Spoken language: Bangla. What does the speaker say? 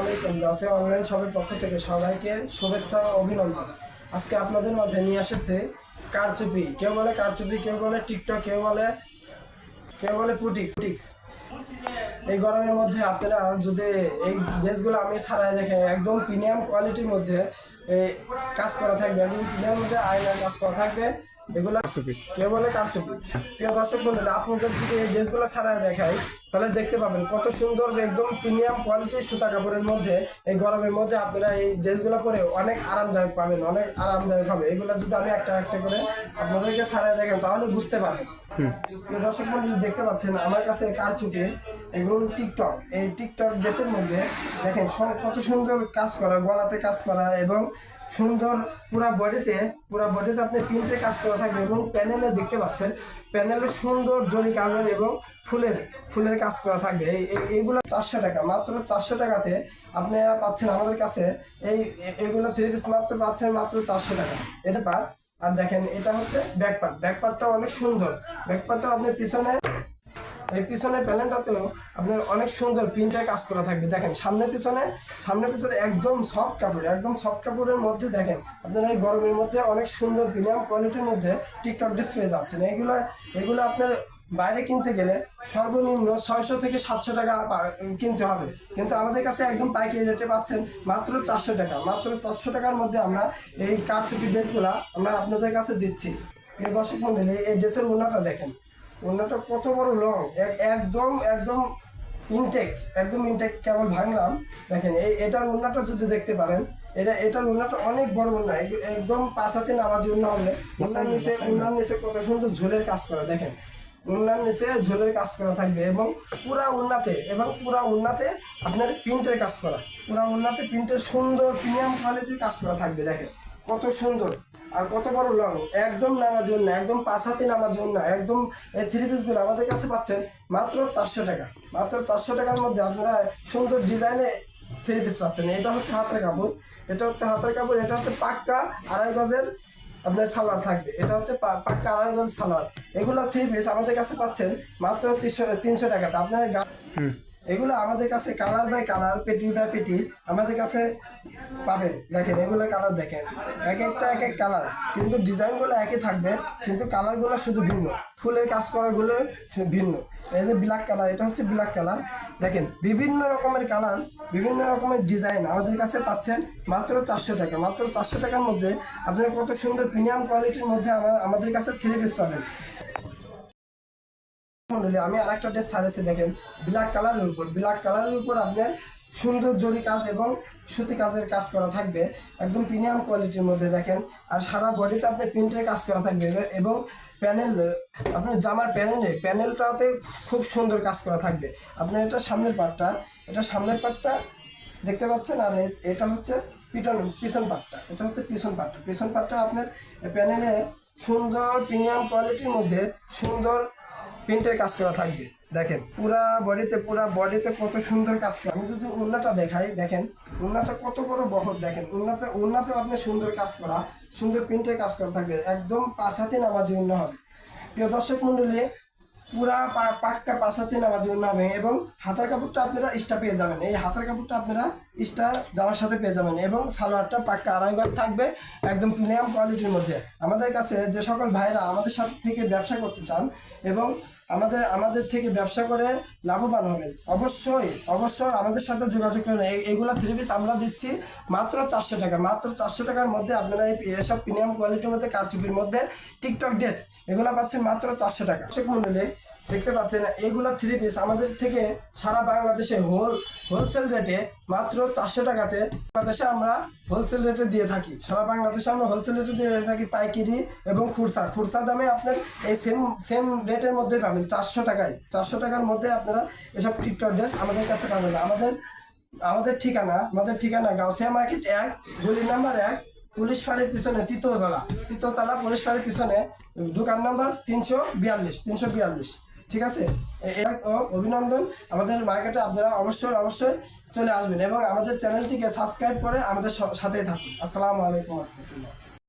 আলাইকুম গাছে অনলাইন শপের পক্ষ থেকে সবাইকে শুভেচ্ছা ও অভিনন্দন। আজকে আপনাদের মাঝে নিয়ে এসেছে কারচুপি। কেউ বলে কারচুপি কেউ বলে টিকটক কেউ বলে কেউ বলে পুটিক্স। পুটিক্স এই গরমের মধ্যে আপনারা যদি এই ড্রেসগুলো আমি ছাড়াই দেখেন একদম প্রিমিয়াম কোয়ালিটির মধ্যে কাজ করা থাকবে। একদম প্রিমিয়াম মধ্যে আয়নার কাজ করা থাকবে। এগুলো কেউ বলে কারচুপি। প্রিয় দর্শক বন্ধুরা আপনাদের যদি এই ড্রেসগুলো ছাড়াই দেখাই তাহলে দেখতে পাবেন কত সুন্দর একদম প্রিমিয়াম কোয়ালিটির সুতা কাপড়ের মধ্যে এই গরমের মধ্যে আপনারা এই ড্রেসগুলো পরে অনেক আরামদায়ক পাবেন অনেক আরামদায়ক হবে। এগুলো যদি আমি একটা একটা করে আপনাদেরকে ছাড়াই দেখেন তাহলে বুঝতে পারবেন। দর্শক মন্ডলী দেখতে পাচ্ছেন আমার কাছে কারচুপির এবং টিকটক এই টিকটক ড্রেসের মধ্যে দেখেন কত সুন্দর কাজ করা গলাতে কাজ করা এবং সুন্দর পুরা বডিতে পুরা বডিতে আপনি প্রিন্টে কাজ করা থাকবে এবং প্যানেলে দেখতে পাচ্ছেন প্যানেলে সুন্দর জরি কাজের এবং ফুলের ফুলের কাজ করা থাকবে। এই, এই- এইগুলো চারশো টাকা। মাত্র চারশো টাকাতে আপনারা পাচ্ছেন আমাদের কাছে এই এগুলো থ্রি পিস মাত্র পাচ্ছেন মাত্র চারশো টাকা। এটা পার আর দেখেন, এটা হচ্ছে ব্যাক পার্ট ব্যাক পার্টটা অনেক সুন্দর। ব্যাক পার্টটা আপনার পিছনে, এই পিছনে প্যানেলটাতেও আপনার অনেক সুন্দর প্রিন্টের কাজ করা থাকবে। দেখেন, সামনে পিছনে সামনে পিছনে একদম সফট কাপড়, একদম সফট কাপড়ের মধ্যে দেখেন, আপনারা এই গরমের মধ্যে অনেক সুন্দর প্রিমিয়াম কোয়ালিটির মধ্যে টিকটক ডিসপ্লে যাচ্ছেন। এগুলো এগুলো আপনার বাইরে কিনতে গেলে সর্বনিম্ন ছয়শো থেকে সাতশো টাকা কিনতে হবে। কিন্তু আমাদের কাছে একদম পাইকারি রেটে পাচ্ছেন মাত্র চারশো টাকা। মাত্র চারশো টাকার মধ্যে আমরা এই কারচুপি ড্রেসগুলো আমরা আপনাদের কাছে দিচ্ছি। এই দর্শক মন্ডলী এই ড্রেসের উন্নাটা দেখেন। অন্যটা কত বড় লং একদম একদম ইনটেক একদম ইনটেক কেবল ভাঙলাম। দেখেন এই এটার উন্নাটা যদি দেখতে পারেন এটা এটার উন্নাটা অনেক বড় উন্না এক- একদম পাশাতে নামাজ উন্না হবে। উন্নার নিচে উন্নার নিচে কত সুন্দর ঝোলের কাজ করা দেখেন। উন্নার নিচে ঝোলের কাজ করা থাকবে এবং পুরা উন্নাতে এবং পুরা উন্নাতে আপনার প্রিন্টের কাজ করা। পুরা উন্নাতে প্রিন্টের সুন্দর প্রিমিয়াম কোয়ালিটির কাজ করা থাকবে, দেখেন। কত সুন্দর। আর কত বড় লং একদম নামার জন্য, একদম পাশাতে নামার জন্য, একদম এই থ্রি পিসগুলো আমাদের কাছে পাচ্ছেন মাত্র চারশো টাকা। মাত্র চারশো টাকার মধ্যে আপনারা সুন্দর ডিজাইনে থ্রি পিস পাচ্ছেন। এটা হচ্ছে হাতের কাপড়। এটা হচ্ছে হাতের কাপড়, এটা হচ্ছে পাক্কা আড়াই গজের আপনার সালোয়ার থাকবে। এটা হচ্ছে পাক্কা আরামগঞ্জ সালোয়ার। এগুলো থ্রি পিস আমাদের কাছে পাচ্ছেন মাত্র তিনশো তিনশো টাকাতে আপনার এগুলো আমাদের কাছে কালার বাই কালার পেটি বাই পেটি আমাদের কাছে পাবেন দেখেন, এগুলো কালার দেখেন। এক একটা, এক এক কালার কিন্তু ডিজাইনগুলো একই থাকবে, কিন্তু কালারগুলো শুধু ভিন্ন। ফুলের কাজ করাগুলো ভিন্ন। এই যে ব্ল্যাক কালার এটা হচ্ছে ব্ল্যাক কালার দেখেন, বিভিন্ন রকমের কালার বিভিন্ন রকমের ডিজাইন আমাদের কাছে পাচ্ছেন মাত্র চারশো টাকা। মাত্র চারশো টাকার মধ্যে আপনার কত সুন্দর প্রিমিয়াম কোয়ালিটির মধ্যে আমা- আমাদের কাছে থ্রি পিস পাবেন। মন্ডলী, আমি আর একটা ড্রেস ছাড়েছি দেখেন ব্ল্যাক কালারের উপর। ব্ল্যাক কালারের উপর আপনার সুন্দর জরি কাজ এবং সুতি কাজের কাজ করা থাকবে, একদম প্রিমিয়াম কোয়ালিটির মধ্যে, দেখেন। আর সারা বডিতে আপনার প্রিন্টের কাজ করা থাকবে এবং প্যানেল আপনার জামার প্যানেলে প্যানেলটাতে খুব সুন্দর কাজ করা থাকবে। আপনার এটা সামনের পাটটা এটা সামনের পাটটা দেখতে পাচ্ছেন? আর এটা হচ্ছে পিটন পিছন পাটটা এটা হচ্ছে পিছন পার্টটা পিছন পাটটা আপনার প্যানেলে সুন্দর প্রিমিয়াম কোয়ালিটির মধ্যে সুন্দর প্রিন্টের কাজ করা থাকবে। দেখেন, পুরা বডিতে পুরা বডিতে কত সুন্দর কাজ করা। আমি যদি উন্নাটা দেখাই, দেখেন, উন্নাটা কত বড় বহর। দেখেন, উন্নাতে উন্নাতে আপনি সুন্দর কাজ করা, সুন্দর প্রিন্টের কাজ করা থাকবে। একদম পাশাতে নামাজি উন্না হবে। প্রিয় দর্শক মণ্ডলী পুরা পাক্কা পাশাতে নামাজি উন্না হবে এবং হাতের কাপড়টা আপনারা ইস্টা পেয়ে যাবেন। এই হাতের কাপড়টা আপনারা ইস্টা জামার সাথে পেয়ে যাবেন এবং সালোয়ারটা পাক্কা আড়াই গজ থাকবে একদম প্রিমিয়াম কোয়ালিটির মধ্যে। আমাদের কাছে যে সকল ভাইরা আমাদের সাথে থেকে ব্যবসা করতে চান এবং আমাদের আমাদের থেকে ব্যবসা করে লাভবান হবেন। অবশ্যই অবশ্যই আমাদের সাথে যোগাযোগ করেন। এইগুলো থ্রি পিস আমরা দিচ্ছি মাত্র চারশো টাকা। মাত্র চারশো টাকার মধ্যে আপনারা এই এসব প্রিমিয়াম কোয়ালিটির মধ্যে, কারচুপির মধ্যে টিকটক ড্রেস এগুলো পাচ্ছেন মাত্র চারশো টাকা। মন্ডলী দেখতে পাচ্ছেন এইগুলো থ্রি পিস আমাদের থেকে সারা বাংলাদেশে হোল হোলসেল রেটে মাত্র চারশো টাকাতে বাংলাদেশে আমরা হোলসেল রেটে দিয়ে থাকি। সারা বাংলাদেশে আমরা হোলসেল রেটে দিয়ে থাকি পাইকিরি এবং খুরসা। খুরসা দামে আপনার এই সেম সেম রেটের মধ্যে পাবেন চারশো টাকায়। চারশো টাকার মধ্যে আপনারা এসব টিকটক ড্রেস আমাদের কাছে পাবেন। আমাদের আমাদের ঠিকানা আমাদের ঠিকানা গাউসিয়া মার্কেট এক, গলি নাম্বার এক, পুলিশ ফাঁড়ির পিছনে তৃতীয়তলা তৃতীয়তলা পুলিশ ফাঁড়ির পিছনে দোকান নাম্বার তিনশো বিয়াল্লিশ তিনশো বিয়াল্লিশ। ঠিক আছে? অভিনন্দন। আমাদের মার্কেটে আপনারা অবশ্যই অবশ্যই চলে আসবেন এবং আমাদের চ্যানেলটিকে সাবস্ক্রাইব করে আমাদের সাথেই থাকুন। আসসালামু আলাইকুম রহমতুল্লাহ।